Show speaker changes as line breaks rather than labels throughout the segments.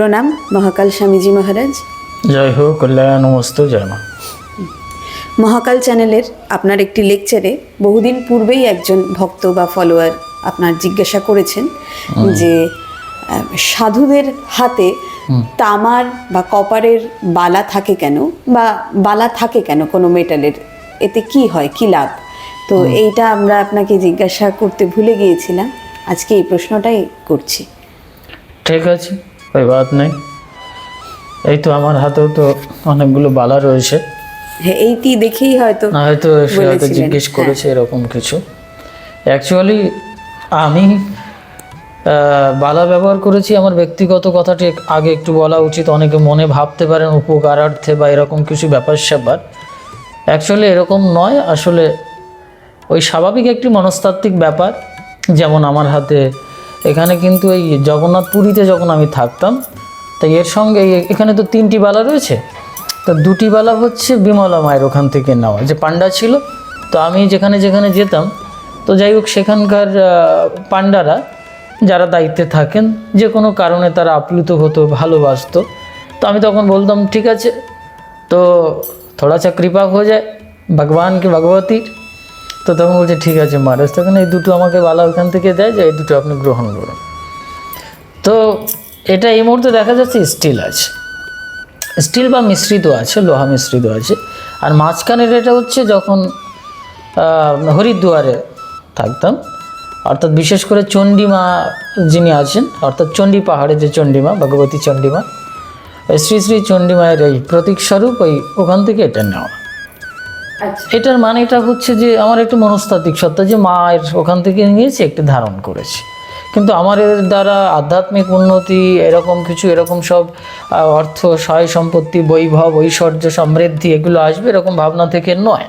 প্রণাম মহাকাল স্বামীজি মহারাজ।
জয় হোক কল্যাণমস্তু জয় মা।
মহাকাল চ্যানেলের আপনার একটি লেকচারে বহুদিন পূর্বেই একজন ভক্ত বা ফলোয়ার আপনার জিজ্ঞাসা করেছেন যে সাধুদের হাতে তামার বা কপারের বালা থাকে কেন? বা বালা থাকে কেন কোনো মেটালের? এতে কি হয় কি লাভ? তো এইটা আমরা আপনাকে জিজ্ঞাসা করতে ভুলে গিয়েছিলাম। আজকে এই প্রশ্নটাই করছি।
ঠিক আছে। ওই বাদ নেই। এই তো আমার হাতেও তো অনেকগুলো বালা রয়েছে।
হ্যাঁ এইটি দেখেই হয়তো
না হয়তো সে হয়তো জিজ্ঞেস
হ্যাঁ।
করেছে এরকম কিছু। অ্যাকচুয়ালি আমি বালা ব্যবহার করেছি। আমার ব্যক্তিগত কথাটি আগে একটু বলা উচিত। অনেকে মনে ভাবতে পারেন উপকারার্থে বা এরকম কিছু ব্যাপার স্যাপার। অ্যাকচুয়ালি এরকম নয়। আসলে ওই স্বাভাবিক একটি মনস্তাত্ত্বিক ব্যাপার। যেমন আমার হাতে এখানে কিন্তু এই জগন্নাথ পুরীতে যখন আমি থাকতাম, তাই এর সঙ্গে এখানে তো তিনটি বালা রয়েছে। তো দুটি বালা হচ্ছে বিমলা মায়ের ওখান থেকে নেওয়া, যে পান্ডা ছিল। তো আমি যেখানে যেখানে যেতাম, তো যাই হোক সেখানকার পান্ডারা যারা দায়িত্বে থাকেন, যে কোনো কারণে তারা আপ্লুত হতো, ভালোবাসতো। তো আমি তখন বলতাম, ঠিক আছে, তো থোড়া কৃপা হয়ে যায় ভগবান কি ভগবতীর তো তখন বলছে, ঠিক আছে মহারাজ তখন এই দুটো আমাকে বালা ওখান থেকে দেয় যে, এই দুটো আপনি গ্রহণ করুন। তো এটা এই মুহূর্তে দেখা যাচ্ছে স্টিল আছে। স্টিল বা মিশ্রিত আছে, লোহা মিশ্রিত আছে। আর মাঝখানের এটা হচ্ছে যখন হরিদ্বারে থাকতাম, অর্থাৎ বিশেষ করে চণ্ডীমা যিনি আছেন, অর্থাৎ চণ্ডী পাহাড়ে যে চণ্ডীমা, ভগবতী চণ্ডীমা, শ্রী শ্রী চণ্ডীমায়ের এই প্রতীক স্বরূপ, ওই ওখান থেকে এটা নেওয়া।
আচ্ছা।
এটার মানেটা হচ্ছে যে আমার একটু মনস্তাত্ত্বিক সত্তা যে মায়ের ওখান থেকে নিয়েছি, একটু ধারণ করেছি। কিন্তু আমার এর দ্বারা আধ্যাত্মিক উন্নতি, এরকম কিছু, এরকম সব অর্থ সয় সম্পত্তি, বৈভব, ঐশ্বর্য, সমৃদ্ধি, এগুলো আসবে এরকম ভাবনা থেকে নয়।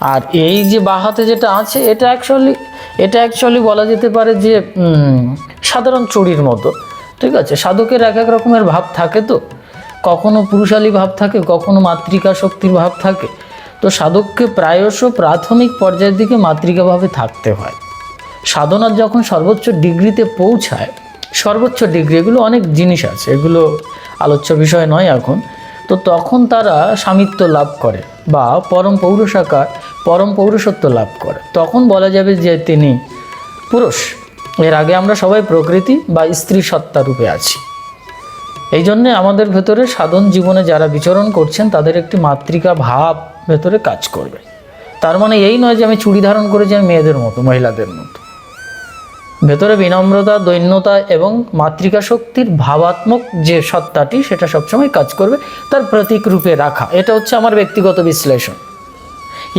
আর এই যে বাহাতে যেটা আছে, এটা অ্যাকচুয়ালি এটা অ্যাকচুয়ালি বলা যেতে পারে যে সাধারণ চুরির মতো। ঠিক আছে? সাধকের এক এক রকমের ভাব থাকে তো। কখনো পুরুষালী ভাব থাকে, কখনো মাতৃকা শক্তির ভাব থাকে। তো সাধককে প্রায়শ প্রাথমিক পর্যায়ের দিকে মাতৃকাভাবে থাকতে হয়। সাধনার যখন সর্বোচ্চ ডিগ্রিতে পৌঁছায়, সর্বোচ্চ ডিগ্রি, এগুলো অনেক জিনিস আছে, এগুলো আলোচ্য বিষয় নয় এখন, তো তখন তারা স্বামিত্ব লাভ করে বা পরম পৌরসাকার পরম পৌরসত্ব লাভ করে। তখন বলা যাবে যে তিনি পুরুষ। এর আগে আমরা সবাই প্রকৃতি বা স্ত্রী সত্তা রূপে আছি। এই জন্যে আমাদের ভেতরে সাধন জীবনে যারা বিচরণ করছেন, তাদের একটি মাতৃকা ভাব ভেতরে কাজ করবে। তার মানে এই নয় যে আমি চুড়ি ধারণ করেছি আমি মেয়েদের মতো, মহিলাদের মতো। ভেতরে বিনম্রতা, দৈন্যতা এবং মাতৃকা শক্তির ভাবাত্মক যে সত্তাটি, সেটা সবসময় কাজ করবে, তার প্রতীক রূপে রাখা। এটা হচ্ছে আমার ব্যক্তিগত বিশ্লেষণ।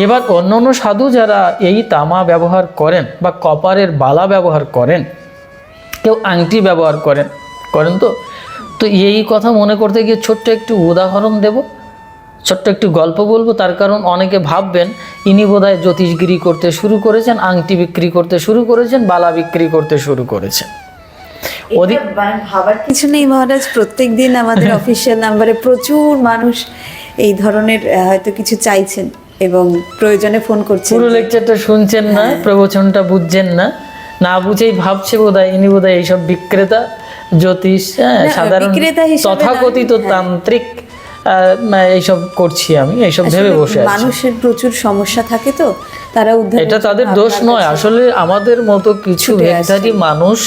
এবার অন্য অন্য সাধু যারা এই তামা ব্যবহার করেন বা কপারের বালা ব্যবহার করেন, কেউ আংটি ব্যবহার করেন করেন তো? তো এই কথা মনে করতে গিয়ে ছোট্ট একটু উদাহরণ দেব। ছোট্ট একটু গল্প বলব তার কারণ অনেকে ভাববেন ইনি বোধহয় জ্যোতিষগিরি করতে শুরু করেছেন আংটি বিক্রি করতে শুরু করেছেন বালা বিক্রি করতে শুরু করেছেন।
ওদিক ভাবার কিছু নেই মহারাজ প্রত্যেক দিন আমাদের অফিসিয়াল নাম্বারে প্রচুর মানুষ এই ধরনের হয়তো কিছু চাইছেন এবং প্রয়োজনে ফোন করছেন।
পুরো লেকচারটা শুনছেন না প্রবচনটা বুঝছেন না। না বুঝেই ভাবছে বোধহয় ইনি বোধহয় এইসব বিক্রেতা জ্যোতিষ হ্যাঁ সাধারণ
বিক্রেতা
তথাকথিত তান্ত্রিক। আহ, এইসব করছি আমি এইসব ভেবে বসে আছি।
মানুষের প্রচুর সমস্যা থাকে তো তারা উদ্ধার
এটা তাদের দোষ নয় আসলে আমাদের মতো কিছু ভেগধারী মানুষ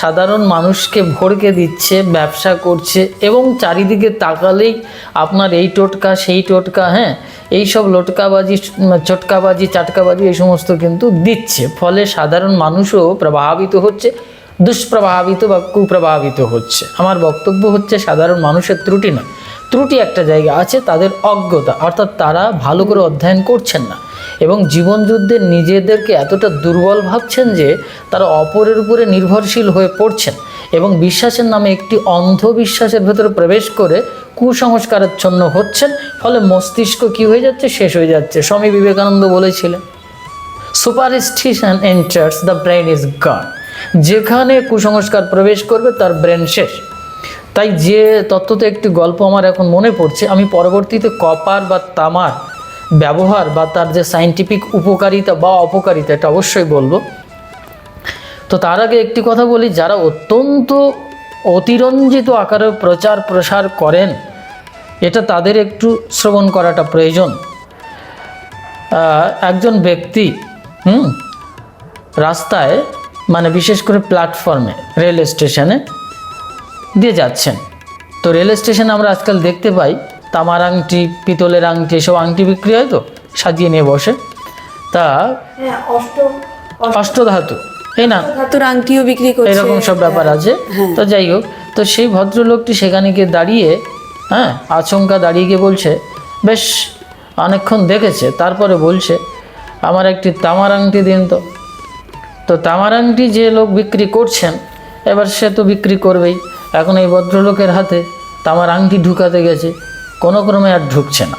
সাধারণ মানুষকে ভরকে দিচ্ছে ব্যবসা করছে এবং চারিদিকে তাকালেই আপনার এই টোটকা সেই টোটকা হ্যাঁ এই সব লোটকাবাজি চটকাবাজি চাটকাবাজি এই সমস্ত কিন্তু দিচ্ছে। ফলে সাধারণ মানুষও প্রভাবিত হচ্ছে দুষ্প্রভাবিত বা কুপ্রভাবিত হচ্ছে। আমার বক্তব্য হচ্ছে সাধারণ মানুষের ত্রুটি নয়। ত্রুটি একটা জায়গা আছে, তাদের অজ্ঞতা। অর্থাৎ তারা ভালো করে অধ্যয়ন করছেন না। এবং জীবনযুদ্ধে নিজেদেরকে এতটা দুর্বল ভাবছেন যে, তারা অপরের উপরে নির্ভরশীল হয়ে পড়ছেন। এবং বিশ্বাসের নামে একটি অন্ধবিশ্বাসের ভেতরে প্রবেশ করে কুসংস্কারাচ্ছন্ন হচ্ছেন। ফলে মস্তিষ্ক কি হয়ে যাচ্ছে? শেষ হয়ে যাচ্ছে। স্বামী বিবেকানন্দ বলেছিলেন superstition enters the brain is gone যেখানে কুসংস্কার প্রবেশ করবে, তার ব্রেন শেষ। তাই যে তত্ত্বতে একটি গল্প আমার এখন মনে পড়ছে, আমি পরবর্তীতে কপার বা তামার ব্যবহার বা তার যে সাইন্টিফিক উপকারিতা বা অপকারিতা, এটা অবশ্যই বলব। তো তার আগে একটি কথা বলি, যারা অত্যন্ত অতিরঞ্জিত আকারে প্রচার প্রসার করেন, এটা তাদের একটু শ্রবণ করাটা প্রয়োজন। একজন ব্যক্তি, হুম, রাস্তায় মানে বিশেষ করে প্ল্যাটফর্মে রেল স্টেশনে দিয়ে যাচ্ছেন। তো রেল স্টেশন আমরা আজকাল দেখতে পাই তামার আংটি পিতলের আংটি এসব আংটি বিক্রি হয় তো? সাজিয়ে নিয়ে বসে। তা
হ্যাঁ অষ্ট
অষ্টধাতু। এই না?
ধাতুর আংটিও বিক্রি করে
এরকম সব ব্যাপার আছে। তো যাই হোক তো সেই ভদ্রলোকটি সেখানে গিয়ে দাঁড়িয়ে হ্যাঁ আচমকা দাঁড়িয়ে গিয়ে বলছে বেশ অনেকক্ষণ দেখেছে। তারপরে বলছে আমার একটি তামার আংটি দিন তো। তো তামার আংটি যে লোক বিক্রি করছেন এবার সে তো বিক্রি করবেই। এখন এই ভদ্রলোকের হাতে তামার আংটি ঢুকাতে গেছে, কোনো ক্রমে আর ঢুকছে না।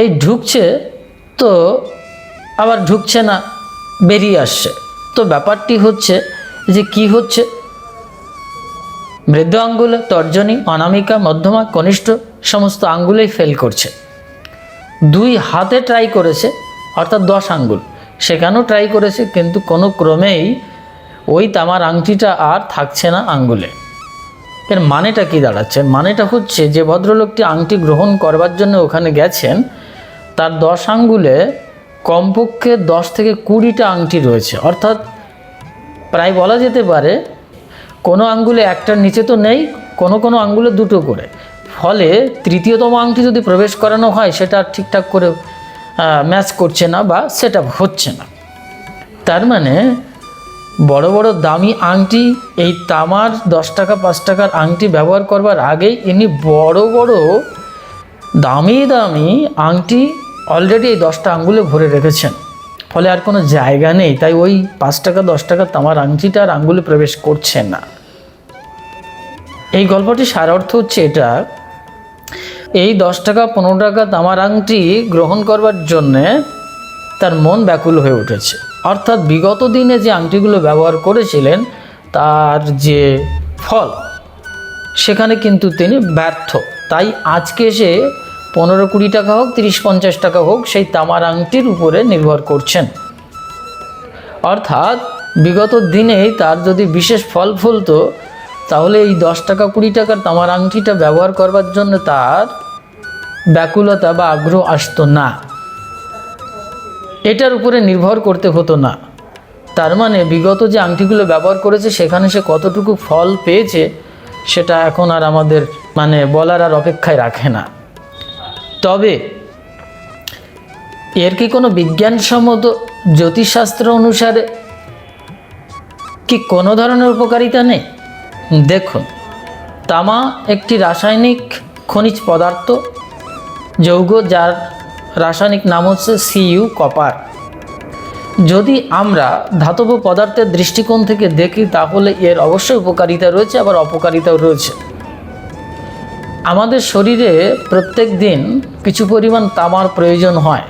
এই ঢুকছে তো আবার ঢুকছে না, বেরিয়ে আসছে। তো ব্যাপারটি হচ্ছে যে কি হচ্ছে? বৃদ্ধ আঙ্গুলে, তর্জনী, অনামিকা, মধ্যমা, কনিষ্ঠ, সমস্ত আঙ্গুলেই ফেল করছে। দুই হাতে ট্রাই করেছে, অর্থাৎ দশ আঙ্গুল। সেখানেও ট্রাই করেছে, কিন্তু কোনো ক্রমেই ওই তামার আংটিটা আর থাকছে না আঙ্গুলে। এর মানেটা কি দাঁড়াচ্ছে? মানেটা হচ্ছে যে ভদ্রলোকটি আংটি গ্রহণ করবার জন্য ওখানে গেছেন, তার দশ আঙ্গুলে কমপক্ষে দশ থেকে কুড়িটা আংটি রয়েছে। অর্থাৎ প্রায় বলা যেতে পারে কোনো আঙ্গুলে একটার নিচে তো নেই, কোনো কোনো আঙ্গুলে দুটো করে। ফলে তৃতীয়তম আংটি যদি প্রবেশ করানো হয়, সেটা ঠিকঠাক করে ম্যাচ করছে না বা সেটা হচ্ছে না। তার মানে বড় বড় দামি আংটি, এই তামার দশ টাকা, পাঁচ টাকার আংটি ব্যবহার করবার আগেই ইনি বড় বড় দামি দামি আংটি অলরেডি এই দশটা আঙ্গুলে ভরে রেখেছেন। ফলে আর কোনো জায়গা নেই, তাই ওই পাঁচ টাকা, দশ টাকা তামার আংটিটা আর আঙ্গুলে প্রবেশ করছে না। এই গল্পটি সার অর্থ হচ্ছে এটা, এই দশ টাকা, পনেরো টাকা তামার আংটি গ্রহণ করবার জন্যে তার মন ব্যাকুল হয়ে উঠেছে। অর্থাৎ বিগত দিনে যে আংটিগুলো ব্যবহার করেছিলেন, তার যে ফল, সেখানে কিন্তু তিনি ব্যর্থ। তাই আজকে সে পনেরো কুড়ি টাকা হোক, তিরিশ পঞ্চাশ টাকা হোক, সেই তামার আংটির উপরে নির্ভর করছেন। অর্থাৎ বিগত দিনেই তার যদি বিশেষ ফল ফলতো, তাহলে এই দশ টাকা কুড়ি টাকার তামার আংটিটা ব্যবহার করবার জন্য তার ব্যাকুলতা বা আগ্রহ আসতো না। এটার উপরে নির্ভর করতে হতো না। তার মানে বিগত যে আংটিগুলো ব্যবহার করেছে, সেখানে সে কতটুকু ফল পেয়েছে, সেটা এখন আর আমাদের মানে বলার আর অপেক্ষায় রাখে না। তবে এর কি কোনো বিজ্ঞানসম্মত জ্যোতিষশাস্ত্র অনুসারে কি কোনো ধরনের উপকারিতা নেই? দেখুন, তামা একটি রাসায়নিক খনিজ পদার্থ, যৌগ যার রাসায়নিক নাম হচ্ছে সিইউ কপার যদি আমরা ধাতব পদার্থের দৃষ্টিকোণ থেকে দেখি, তাহলে এর অবশ্যই উপকারিতা রয়েছে, আবার অপকারিতাও রয়েছে। আমাদের শরীরে প্রত্যেক দিন কিছু পরিমাণ তামার প্রয়োজন হয়।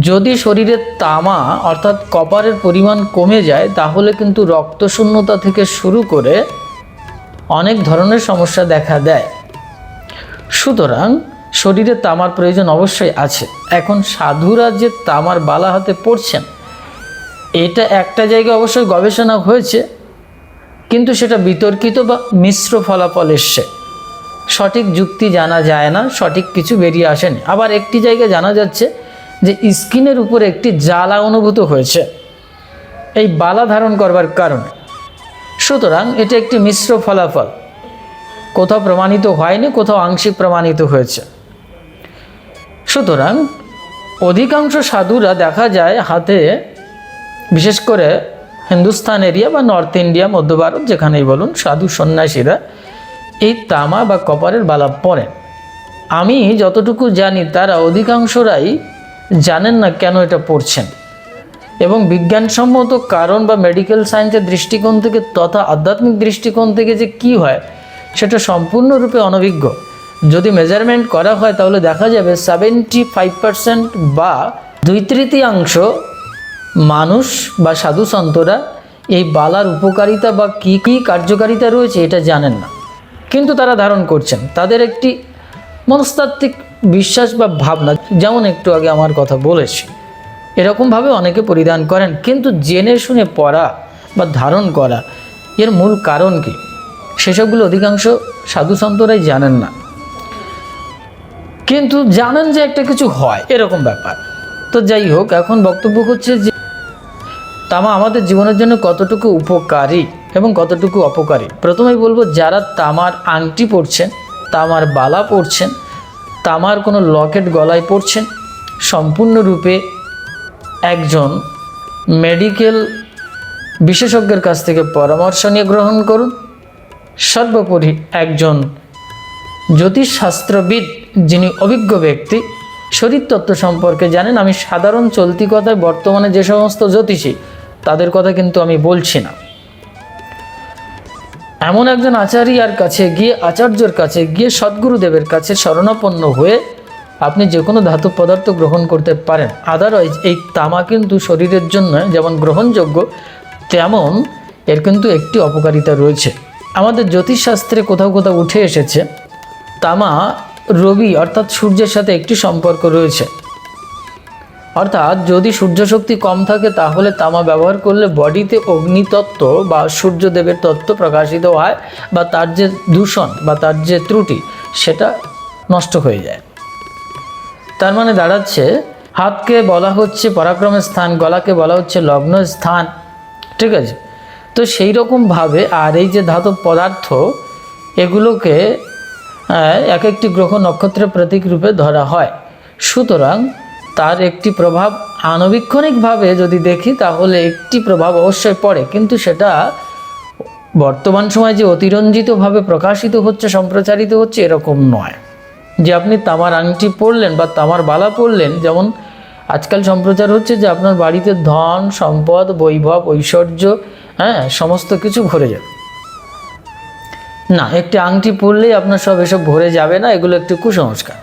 যদি শরীরে তামা, অর্থাৎ কপারের পরিমাণ কমে যায়, তাহলে কিন্তু রক্তশূন্যতা থেকে শুরু করে অনেক ধরনের সমস্যা দেখা দেয়। সুতরাং শরীরে তামার প্রয়োজন অবশ্যই আছে। এখন সাধুরা যে তামার বালা হাতে পড়ছেন। এটা একটা জায়গায় অবশ্যই গবেষণা হয়েছে, কিন্তু সেটা বিতর্কিত বা মিশ্র ফলাফল এসছে। সঠিক যুক্তি জানা যায় না, সঠিক কিছু বেরিয়ে আসেনি। আবার একটি জায়গায় জানা যাচ্ছে যে স্কিনের উপরে একটি জ্বালা অনুভূত হয়েছে। এই বালা ধারণ করবার কারণে। সুতরাং এটা একটি মিশ্র ফলাফল। কোথাও প্রমাণিত হয়নি, কোথাও আংশিক প্রমাণিত হয়েছে। সুতরাং অধিকাংশ সাধুরা দেখা যায় হাতে, বিশেষ করে হিন্দুস্তান এরিয়া বা নর্থ ইন্ডিয়া, মধ্য ভারত যেখানেই বলুন, সাধু সন্ন্যাসীরা এই তামা বা কপারের বালা পরেন। আমি যতটুকু জানি তারা অধিকাংশরাই জানেন না কেন এটা পড়ছেন এবং বিজ্ঞানসম্মত কারণ বা মেডিকেল সায়েন্সের দৃষ্টিকোণ থেকে তথা আধ্যাত্মিক দৃষ্টিকোণ থেকে যে কি হয়, সেটা সম্পূর্ণরূপে অনভিজ্ঞ। যদি মেজারমেন্ট করা হয়, তাহলে দেখা যাবে সেভেন্টি ফাইভ পার্সেন্ট বা দুই তৃতীয়াংশ মানুষ বা সাধু সন্তরা এই বালার উপকারিতা বা কী কী কার্যকারিতা রয়েছে এটা জানেন না। কিন্তু তারা ধারণ করছেন, তাদের একটি মনস্তাত্ত্বিক বিশ্বাস বা ভাবনা, যেমন একটু আগে আমার কথা বলেছি, এরকমভাবে অনেকে পরিধান করেন, কিন্তু জেনে শুনে পড়া বা ধারণ করা এর মূল কারণ কি? সেসবগুলো অধিকাংশ সাধু সন্তরাই জানেন না। কিন্তু জানেন যে একটা কিছু হয়, এরকম ব্যাপার। তো যাই হোক, এখন বক্তব্য হচ্ছে যে, তামা আমাদের জীবনের জন্য কতটুকু উপকারী এবং কতটুকু অপকারী? প্রথমেই বলব, যারা তামার আংটি পরছেন, তামার বালা পরছেন, তামার কোনো লকেট গলায় পরছেন, সম্পূর্ণরূপে একজন মেডিকেল বিশেষজ্ঞের কাছ থেকে পরামর্শ নিয়ে গ্রহণ করুন। সর্বোপরি একজন জ্যোতিষশাস্ত্রবিদ যিনি অভিজ্ঞ ব্যক্তি শরীরতত্ত্ব সম্পর্কে জানেন, আমি সাধারণ চলতি কথায় বর্তমানে যে সমস্ত জ্যোতিষী, তাদের কথা কিন্তু আমি বলছি না। এমন একজন আচার্যার কাছে গিয়ে, আচার্যর কাছে গিয়ে সদ্গুরুদেবের কাছে শরণাপন্ন হয়ে আপনি যে কোনো ধাতু পদার্থ গ্রহণ করতে পারেন। আদারওয়াইজ এই তামা কিন্তু শরীরের জন্য যেমন গ্রহণযোগ্য, তেমন এর কিন্তু একটি অপকারিতা রয়েছে। আমাদের জ্যোতিষশাস্ত্রে কোথাও কোথাও উঠে এসেছে, তামা রবি অর্থাৎ সূর্যের সাথে একটি সম্পর্ক রয়েছে। অর্থাৎ যদি সূর্য শক্তি কম থাকে, তাহলে তামা ব্যবহার করলে বডিতে অগ্নিতত্ত্ব বা সূর্যদেবের তত্ত্ব প্রকাশিত হয় বা তার যে দূষণ বা তার যে ত্রুটি, সেটা নষ্ট হয়ে যায়। তার মানে দাঁড়াচ্ছে, হাতকে বলা হচ্ছে পরাক্রমের স্থান, গলাকে বলা হচ্ছে লগ্ন স্থান, ঠিক আছে? তো সেই রকমভাবে আর এই যে ধাতব পদার্থ, এগুলোকে এক একটি গ্রহ নক্ষত্রের প্রতীক রূপে ধরা হয়। সুতরাং তার একটি প্রভাব আণবিক্ষণিকভাবে যদি দেখি, তাহলে একটি প্রভাব অবশ্যই পড়ে। কিন্তু সেটা বর্তমান সময় যে অতিরঞ্জিতভাবে প্রকাশিত হচ্ছে, সম্প্রচারিত হচ্ছে, এরকম নয়। যে আপনি তামার আংটি পরলেন বা তামার বালা পরলেন, যেমন আজকাল সম্প্রচার হচ্ছে যে আপনার বাড়িতে ধন, সম্পদ, বৈভব, ঐশ্বর্য হ্যাঁ সমস্ত কিছু ভরে যাবে। না, একটি আংটি পরলেই আপনার সব এসব ভরে যাবে না, এগুলো একটি কুসংস্কার।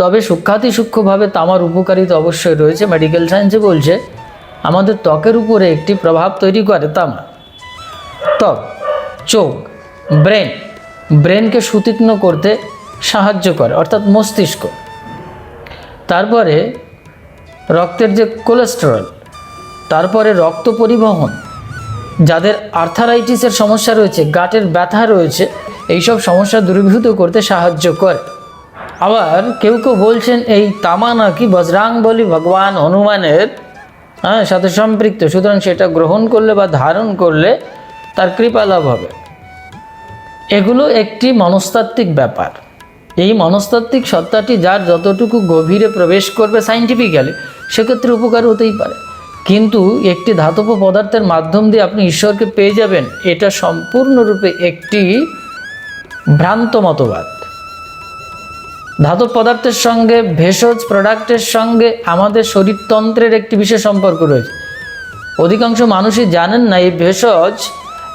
তবে সূক্ষাতি সূক্ষ্মভাবে তামার উপকারিতা অবশ্যই রয়েছে মেডিকেল সায়েন্সে বলছে, আমাদের ত্বকের উপরে একটি প্রভাব তৈরি করে তামা। ত্বক, চোখ, ব্রেন, ব্রেনকে সুতীক্ষ্ণ করতে সাহায্য করে, অর্থাৎ মস্তিষ্ক। তারপরে রক্তের যে কোলেস্টেরল তারপরে রক্ত পরিবহন যাদের আর্থারাইটিসের সমস্যা রয়েছে, গাটের ব্যথা রয়েছে, এইসব সমস্যা দূরীভূত করতে সাহায্য করে। আবার কেউ কেউ বলছেন, এই তামা নাকি বজরাং বলি ভগবান হনুমানের হ্যাঁ সাথে সম্পৃক্ত। সুতরাং সেটা গ্রহণ করলে বা ধারণ করলে তার কৃপা লাভ হবে। এগুলো একটি মনস্তাত্ত্বিক ব্যাপার। এই মনস্তাত্ত্বিক সত্তাটি যার যতটুকু গভীরে প্রবেশ করবে সাইন্টিফিক্যালি সেক্ষেত্রে উপকার হতেই পারে। কিন্তু একটি ধাতব পদার্থের মাধ্যম দিয়ে আপনি ঈশ্বরকে পেয়ে যাবেন, এটা সম্পূর্ণরূপে একটি ভ্রান্ত মতবাদ। ধাতব পদার্থের সঙ্গে, ভেষজ প্রোডাক্টের সঙ্গে আমাদের শরীরতন্ত্রের একটি বিশেষ সম্পর্ক রয়েছে। অধিকাংশ মানুষই জানেন না এই ভেষজ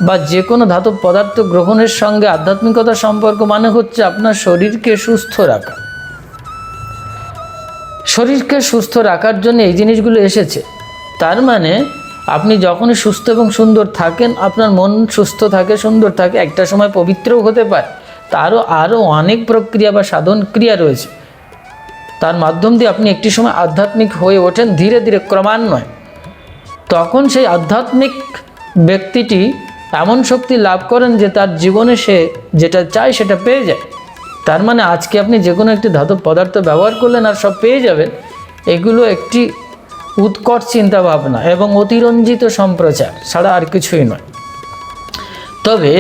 বা যে কোনো ধাতব পদার্থ গ্রহণের সঙ্গে আধ্যাত্মিকতার সম্পর্ক মানে হচ্ছে আপনার শরীরকে সুস্থ রাখা। শরীরকে সুস্থ রাখার জন্য এই জিনিসগুলো এসেছে। তার মানে আপনি যখনই সুস্থ এবং সুন্দর থাকেন, আপনার মন সুস্থ থাকে, সুন্দর থাকে, একটা সময় পবিত্রও হতে পারে। তারও আরও অনেক প্রক্রিয়া বা সাধন ক্রিয়া রয়েছে। তার মাধ্যম দিয়ে আপনি একটি সময় আধ্যাত্মিক হয়ে ওঠেন, ধীরে ধীরে ক্রমান্বয়ে। তখন সেই আধ্যাত্মিক ব্যক্তিটি এমন শক্তি লাভ করেন যে তার জীবনে সে যেটা চায় সেটা পেয়ে যায়। তার মানে আজকে আপনি যে কোনো একটি ধাতব পদার্থ ব্যবহার করলেন আর সব পেয়ে যাবেন, এগুলো একটি উৎকট চিন্তা ভাবনা এবং অতিরঞ্জিত সম্প্রচার ছাড়া আর কিছুই নয়। তবে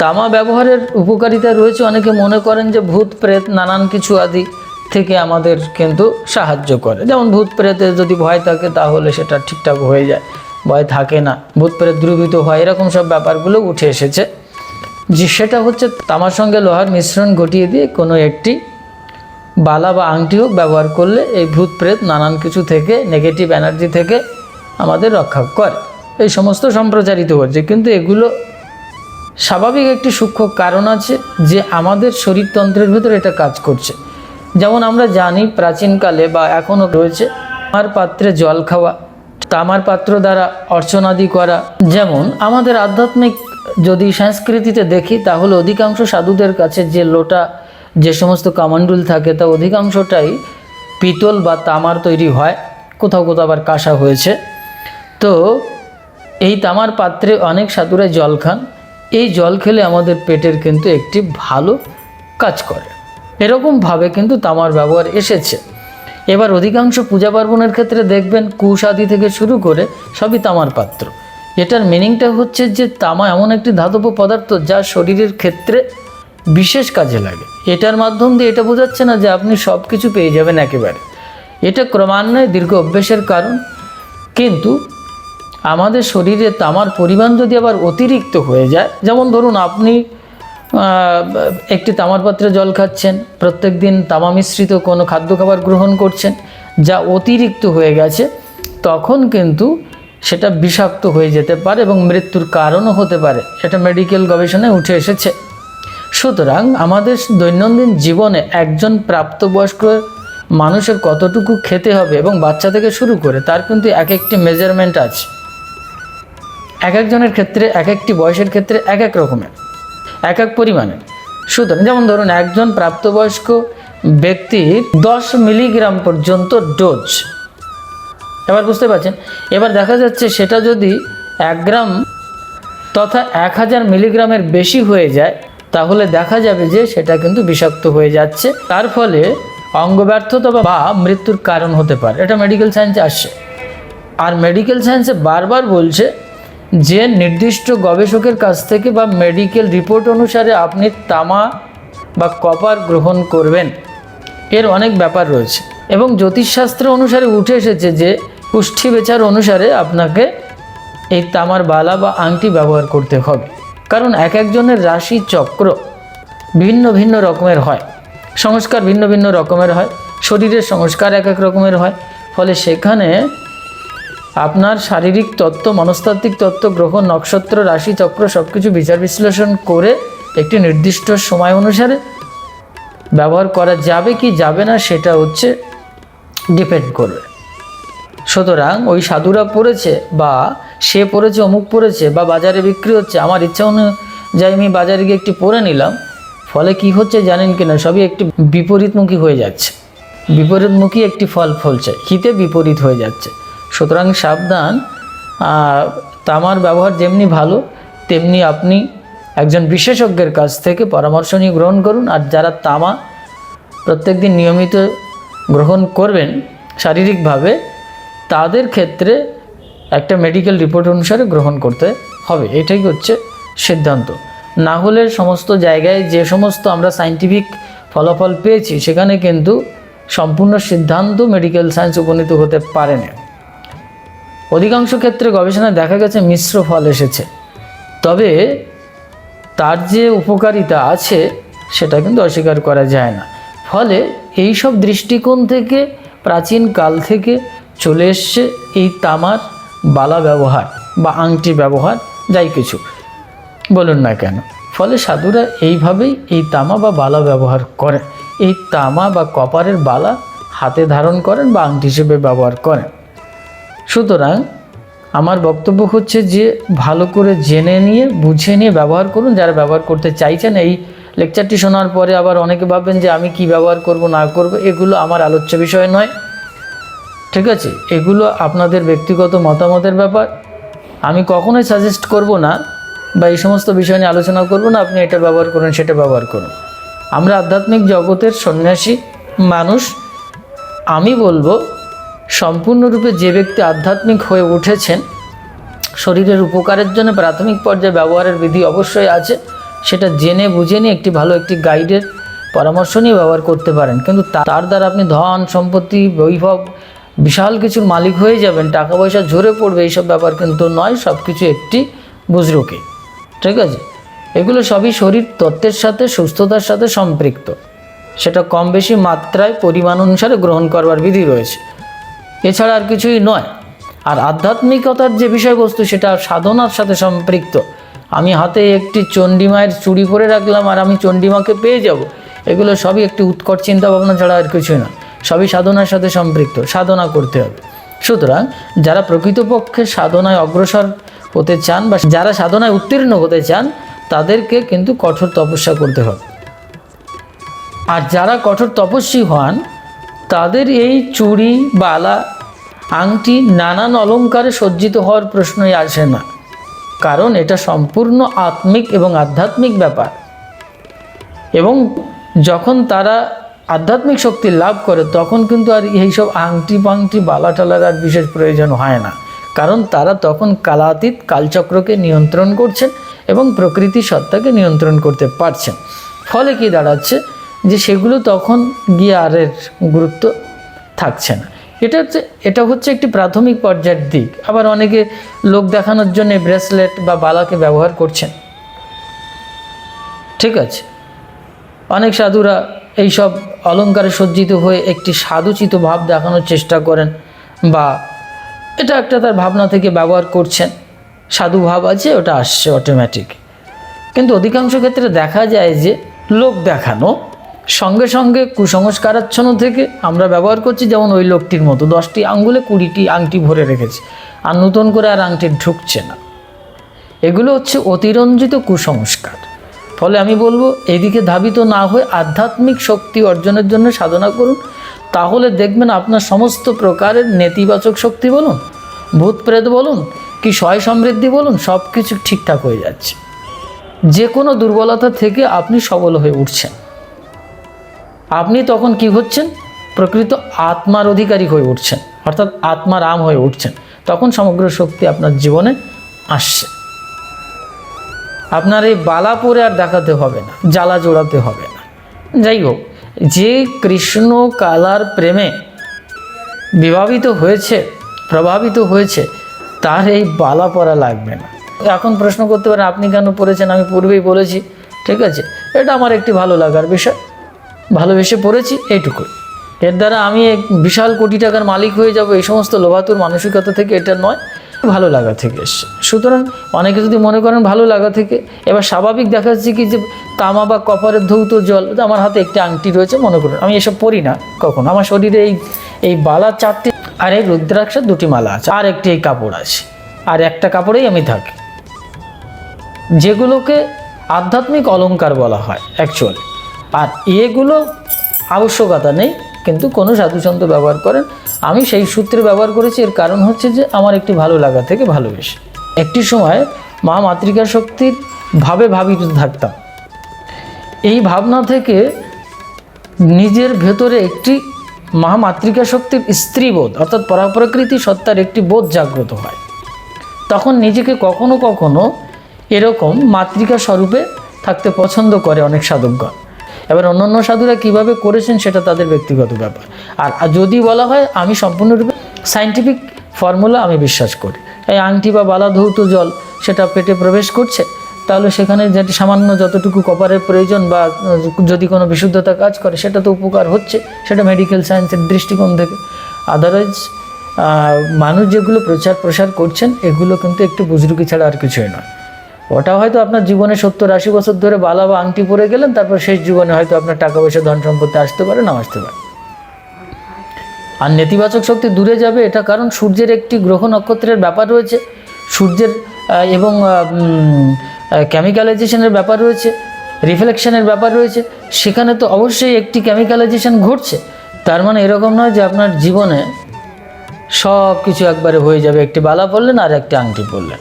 তামা ব্যবহারের উপকারিতা রয়েছে। অনেকে মনে করেন যে ভূত, প্রেত, নানান কিছু আদি থেকে আমাদের কিন্তু সাহায্য করে। যেমন ভূত, প্রেতে যদি ভয় থাকে তাহলে সেটা ঠিকঠাক হয়ে যায়, ভয় থাকে না। ভূত, প্রেত দ্রুবিত হয়, এরকম সব ব্যাপারগুলো উঠে এসেছে। যে সেটা হচ্ছে তামার সঙ্গে লোহার মিশ্রণ ঘটিয়ে দিয়ে কোনো একটি বালা বা আংটি হোক ব্যবহার করলে এই ভূত প্রেত নানান কিছু থেকে নেগেটিভ এনার্জি থেকে আমাদের রক্ষা করে। এই সমস্ত সম্প্রচারিত হচ্ছে, কিন্তু এগুলো স্বাভাবিক একটি সূক্ষ্ম কারণ আছে যে আমাদের শরীরতন্ত্রের ভেতর এটা কাজ করছে। যেমন আমরা জানি প্রাচীনকালে বা এখনও রয়েছে তামার পাত্রে জল খাওয়া, তামার পাত্র দ্বারা অর্চনাদি করা। যেমন আমাদের আধ্যাত্মিক যদি সংস্কৃতিতে দেখি, তাহলে অধিকাংশ সাধুদের কাছে যে লোটা যে সমস্ত কামান্ডুল থাকে, তা অধিকাংশটাই পিতল বা তামার তৈরি হয়। কোথাও কোথাও আবার কাঁসা হয়েছে। তো এই তামার পাত্রে অনেক সাধুরা জল খান। এই জল খেলে আমাদের পেটের কিন্তু একটি ভালো কাজ করে। এরকমভাবে কিন্তু তামার ব্যবহার এসেছে। এবার অধিকাংশ পূজা পার্বণের ক্ষেত্রে দেখবেন কুশ আদি থেকে শুরু করে সবই তামার পাত্র। এটার মিনিংটা হচ্ছে যে তামা এমন একটি ধাতব পদার্থ যা শরীরের ক্ষেত্রে বিশেষ কাজে লাগে। এটার মাধ্যম দিয়ে এটা বোঝাচ্ছে না যে আপনি সব কিছু পেয়ে যাবেন একেবারে। এটা ক্রমান্বয়ে দীর্ঘ অভ্যেসের কারণ। কিন্তু আমাদের শরীরে তামার পরিমাণ যদি আবার অতিরিক্ত হয়ে যায়, যেমন ধরুন আপনি একটি তামার পাত্রে জল খাচ্ছেন প্রত্যেক দিন তামা মিশ্রিত কোনো খাদ্য খাবার গ্রহণ করছেন, যা অতিরিক্ত হয়ে গেছে, তখন কিন্তু সেটা বিষাক্ত হয়ে যেতে পারে এবং মৃত্যুর কারণও হতে পারে। এটা মেডিকেল গবেষণায় উঠে এসেছে। সুতরাং আমাদের দৈনন্দিন জীবনে একজন প্রাপ্তবয়স্ক মানুষের কতটুকু খেতে হবে এবং বাচ্চা থেকে শুরু করে তার কিন্তু এক একটি মেজারমেন্ট আছে। এক একজনের ক্ষেত্রে, এক একটি বয়সের ক্ষেত্রে এক এক রকমের, এক এক পরিমাণের। সুতরাং যেমন ধরুন, একজন প্রাপ্তবয়স্ক ব্যক্তির দশ মিলিগ্রাম পর্যন্ত ডোজ এবার বুঝতে পারছেন? এবার দেখা যাচ্ছে সেটা যদি এক গ্রাম তথা এক হাজার মিলিগ্রামের বেশি হয়ে যায় তাহলে দেখা যাবে যে সেটা কিন্তু বিষাক্ত হয়ে যাচ্ছে। তার ফলে অঙ্গ অঙ্গব্যর্থতা বা মৃত্যুর কারণ হতে পারে। এটা মেডিকেল সায়েন্সে আসছে। আর মেডিকেল সায়েন্সে বারবার বলছে যে নির্দিষ্ট গবেষকের কাছ থেকে বা মেডিকেল রিপোর্ট অনুসারে আপনি তামা বা কপার গ্রহণ করবেন। এর অনেক ব্যাপার রয়েছে। এবং জ্যোতিষশাস্ত্র অনুসারে উঠে এসেছে যে পুষ্টি বেচার অনুসারে আপনাকে এই তামার বালা বা আংটি ব্যবহার করতে হবে। কারণ এক একজনের রাশি চক্র ভিন্ন ভিন্ন রকমের হয়। সংস্কার ভিন্ন ভিন্ন রকমের হয়। শরীরের সংস্কার এক এক রকমের হয়। ফলে সেখানে আপনার শারীরিক তত্ত্ব, মনস্তাত্ত্বিক তত্ত্ব, গ্রহ, নক্ষত্র, রাশি চক্র সব কিছু বিচার বিশ্লেষণ করে একটি নির্দিষ্ট সময় অনুসারে ব্যবহার করা যাবে কি যাবে না সেটা হচ্ছে ডিপেন্ড করবে। সুতরাং ওই সাধুরা পড়েছে বা সে পড়েছে, অমুক পড়েছে বা বাজারে বিক্রি হচ্ছে। আমার ইচ্ছা অনুযায়ী আমি বাজারে গিয়ে একটি পরে নিলাম। ফলে কি হচ্ছে জানেন কিনা সবই একটি বিপরীতমুখী হয়ে যাচ্ছে। বিপরীতমুখী একটি ফল ফলছে, হিতে বিপরীত হয়ে যাচ্ছে। সুতরাং সাবধান তামার ব্যবহার যেমনি ভালো, তেমনি আপনি একজন বিশেষজ্ঞের কাছ থেকে পরামর্শ নিয়ে গ্রহণ করুন। আর যারা তামা প্রত্যেক দিন নিয়মিত গ্রহণ করবেন শারীরিকভাবে, তাদের ক্ষেত্রে একটা মেডিকেল রিপোর্ট অনুসারে গ্রহণ করতে হবে। এটাই হচ্ছে সিদ্ধান্ত। না হলে সমস্ত জায়গায় যে সমস্ত আমরা সাইন্টিফিক ফলাফল পেয়েছি, সেখানে কিন্তু সম্পূর্ণ সিদ্ধান্ত মেডিকেল সায়েন্স উপনীত হতে পারে না অধিকাংশ ক্ষেত্রে গবেষণায় দেখা গেছে মিশ্র ফল এসেছে। তবে তার যে উপকারিতা আছে, সেটা কিন্তু অস্বীকার করা যায় না। ফলে এই সব দৃষ্টিকোণ থেকে, প্রাচীন কাল থেকে চলে এসছে এই তামার বালা ব্যবহার বা আংটি ব্যবহার, যাই কিছু। বলুন না কেন? ফলে সাধুরা এইভাবেই এই তামা বা বালা ব্যবহার করেন। এই তামা বা কপারের বালা হাতে ধারণ করেন বা আংটি হিসেবে ব্যবহার করেন। সুতরাং আমার বক্তব্য হচ্ছে যে, ভালো করে জেনে নিয়ে, বুঝে নিয়ে ব্যবহার করুন। যারা ব্যবহার করতে চাইছেন, এই লেকচারটি শোনার পরে আবার অনেকে ভাববেন যে, আমি কি ব্যবহার করব, না করব, এগুলো আমার আলোচ্য বিষয় নয়। ঠিক আছে? এগুলো আপনাদের ব্যক্তিগত মতামতের ব্যাপার। আমি কখনোই সাজেস্ট করব না বা এই সমস্ত বিষয় নিয়ে আলোচনা করব না, আপনি এটা ব্যবহার করুন, সেটা ব্যবহার করুন। আমরা আধ্যাত্মিক জগতের সন্ন্যাসী, মানুষ। আমি বলব, সম্পূর্ণরূপে যে ব্যক্তি আধ্যাত্মিক হয়ে উঠেছেন, শরীরের উপকারের জন্য প্রাথমিক পর্যায়ে ব্যবহারের বিধি অবশ্যই আছে। সেটা জেনে বুঝে নিয়ে একটি ভালো একটি গাইডের পরামর্শ নিয়ে ব্যবহার করতে পারেন। কিন্তু তার দ্বারা আপনি ধন, সম্পত্তি, বৈভব বিশাল কিছুর মালিক হয়ে যাবেন টাকা পয়সা ঝরে পড়বে, এইসব ব্যাপার কিন্তু নয় সব কিছু একটি বুজরুকে। ঠিক আছে? এগুলো সবই শরীর তত্ত্বের সাথে, সুস্থতার সাথে সম্পৃক্ত। সেটা কম বেশি মাত্রায় পরিমাণ অনুসারে গ্রহণ করবার বিধি রয়েছে। এছাড়া আর কিছুই নয়। আর আধ্যাত্মিকতার যে বিষয়বস্তু, সেটা সাধনার সাথে সম্পৃক্ত। আমি হাতে একটি চণ্ডীমায়ের চুড়ি পরে রাখলাম আর আমি চণ্ডীমাকে পেয়ে যাব। এগুলো সবই একটি উৎকট চিন্তা ভাবনা ছাড়া আর কিছুই না সবই সাধনার সাথে সম্পৃক্ত, সাধনা করতে হবে। সুতরাং যারা প্রকৃতপক্ষে সাধনায় অগ্রসর হতে চান বা যারা সাধনায় উত্তীর্ণ হতে চান, তাদেরকে কিন্তু কঠোর তপস্যা করতে হবে। আর যারা কঠোর তপস্বী হন, তাদের এই চুড়ি, বালা, আংটি নানান অলংকারে সজ্জিত হওয়ার প্রশ্নই আসে না। কারণ এটা সম্পূর্ণ আত্মিক এবং আধ্যাত্মিক ব্যাপার। এবং যখন তারা আধ্যাত্মিক শক্তি লাভ করে, তখন কিন্তু আর এইসব আংটি পাংটি বালা টালার আর বিশেষ প্রয়োজন হয় না। কারণ তারা তখন কালাতীত কালচক্রকে নিয়ন্ত্রণ করছেন এবং প্রকৃতি সত্তাকে নিয়ন্ত্রণ করতে পারছেন ফলে কি দাঁড়াচ্ছে? যে সেগুলো তখন গিয়ে গুরুত্ব থাকছে না। এটা হচ্ছে এটা হচ্ছে একটি প্রাথমিক পর্যায়ের দিক। আবার অনেকে লোক দেখানোর জন্য ব্রেসলেট বা বালাকে ব্যবহার করছেন। ঠিক আছে? অনেক সাধুরা এইসব অলঙ্কারে সজ্জিত হয়ে একটি সাধুচিত ভাব দেখানোর চেষ্টা করেন বা এটা একটা তার ভাবনা থেকে ব্যবহার করছেন। সাধু ভাব আছে, ওটা আসছে অটোমেটিক কিন্তু অধিকাংশ ক্ষেত্রে দেখা যায় যে লোক দেখানো, সঙ্গে সঙ্গে কুসংস্কারাচ্ছন্ন থেকে আমরা ব্যবহার করছি, যেমন ওই লোকটির মতো। দশটি আঙ্গুলে কুড়িটি আংটি ভরে রেখেছে, আর নতুন করে আর আংটি ঢুকছে না। এগুলো হচ্ছে অতিরঞ্জিত কুসংস্কার। ফলে আমি বলব, এদিকে ধাবিত না হয়ে আধ্যাত্মিক শক্তি অর্জনের জন্য সাধনা করুন। তাহলে দেখবেন আপনার সমস্ত প্রকারের নেতিবাচক শক্তি বলুন ভূত প্রেত বলুন, কি সয় সমৃদ্ধি বলুন সব কিছু ঠিকঠাক হয়ে যাচ্ছে। যে কোনো দুর্বলতা থেকে আপনি সবল হয়ে উঠছেন। আপনি তখন কি হচ্ছেন? প্রকৃত আত্মার অধিকারী হয়ে উঠছেন, অর্থাৎ আত্মার আম হয়ে উঠছেন। তখন সমগ্র শক্তি আপনার জীবনে আসছে। আপনার এই বালা পরে আর দেখাতে হবে না, জ্বালা জোড়াতে হবে না। যাই হোক যে কৃষ্ণ কালার প্রেমে বিভাবিত হয়েছে, প্রভাবিত হয়েছে, তার এই বালা পরা লাগবে না। এখন প্রশ্ন করতে পারেন, আপনি কেন পড়েছেন? আমি পূর্বেই বলেছি, ঠিক আছে? এটা আমার একটি ভালো লাগার বিষয়। ভালোবেসে পড়েছি, এইটুকুই। এর দ্বারা আমি এক বিশাল কোটি টাকার মালিক হয়ে যাব, এই সমস্ত লোভাতুর মানসিকতা থেকে এটা নয়। ভালো লাগা থেকে এসছে। সুতরাং অনেকে যদি মনে করেন ভালো লাগা থেকে, এবার স্বাভাবিক দেখা যাচ্ছে কি যে তামা বা কপারের ধৌত জল আমার হাতে একটি আংটি রয়েছে, মনে করুন। আমি এসব পড়ি না কখন। আমার শরীরে এই এই বালা চারটি আর এই রুদ্রাক্ষের দুটি মালা আছে। আর একটি এই কাপড় আছে। আর একটা কাপড়েই আমি থাকি। যেগুলোকে আধ্যাত্মিক অলঙ্কার বলা হয় অ্যাকচুয়ালি আর এগুলো আবশ্যকতা নেই, কিন্তু কোনো সাধুসন্ত ব্যবহার করেন। আমি সেই সূত্রে ব্যবহার করেছি, এর কারণ হচ্ছে যে আমার একটি ভালো লাগা থেকে ভালোবেসে। একটি সময় মা মাতৃকা শক্তির ভাবে ভাবিত থাকতাম। এই ভাবনা থেকে নিজের ভেতরে একটি মা মাতৃকা শক্তির স্ত্রীবোধ অর্থাৎ পরাপ্রকৃতি সত্তার একটি বোধ জাগ্রত হয়। তখন নিজেকে কখনো কখনো এরকম মাতৃকা স্বরূপে থাকতে পছন্দ করে অনেক সাধকগণ। এবার অন্যান্য সাধুরা কীভাবে করেছেন সেটা তাদের ব্যক্তিগত ব্যাপার। আর যদি বলা হয়, আমি সম্পূর্ণরূপে সাইন্টিফিক ফর্মুলা আমি বিশ্বাস করি। এই আংটি বা বালা ধৌত জল সেটা পেটে প্রবেশ করছে, তাহলে সেখানে যেটি সামান্য যতটুকু কপারের প্রয়োজন বা যদি কোনো বিশুদ্ধতা কাজ করে, সেটা তো উপকার হচ্ছে, সেটা মেডিকেল সায়েন্সের দৃষ্টিকোণ থেকে। আদারওয়াইজ মানুষ যেগুলো প্রচার প্রসার করছেন, এগুলো কিন্তু একটু বুজরুকি ছাড়া আর কিছুই নয়। ওটা হয়তো আপনার জীবনে সত্তর আশি বছর ধরে বালা বা আংটি পরে গেলেন, তারপর শেষ জীবনে হয়তো আপনার টাকা পয়সা, ধন সম্পত্তি আসতে পারে না আসতে পারে। আর নেতিবাচক শক্তি দূরে যাবে, এটা কারণ সূর্যের একটি গ্রহ নক্ষত্রের ব্যাপার রয়েছে। সূর্যের এবং কেমিক্যালাইজেশনের ব্যাপার রয়েছে রিফ্লেকশনের ব্যাপার রয়েছে। সেখানে তো অবশ্যই একটি কেমিক্যালাইজেশন ঘটছে। তার মানে এরকম নয় যে আপনার জীবনে সব কিছু একবারে হয়ে যাবে, একটি বালা পড়লেন আর একটি আংটি পরলেন।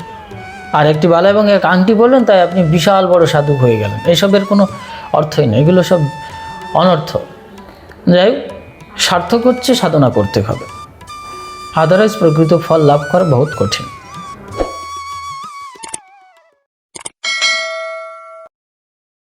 আর একটি বালা এবং এক আংটি বললেন তাই আপনি বিশাল বড় সাধু হয়ে গেলেন। এসবের কোনো অর্থই নেই এগুলো সব অনর্থ। যাই হোক, সার্থক হচ্ছে সাধনা করতে হবে। আদারওয়াইজ প্রকৃত ফল লাভ করা বহুত কঠিন।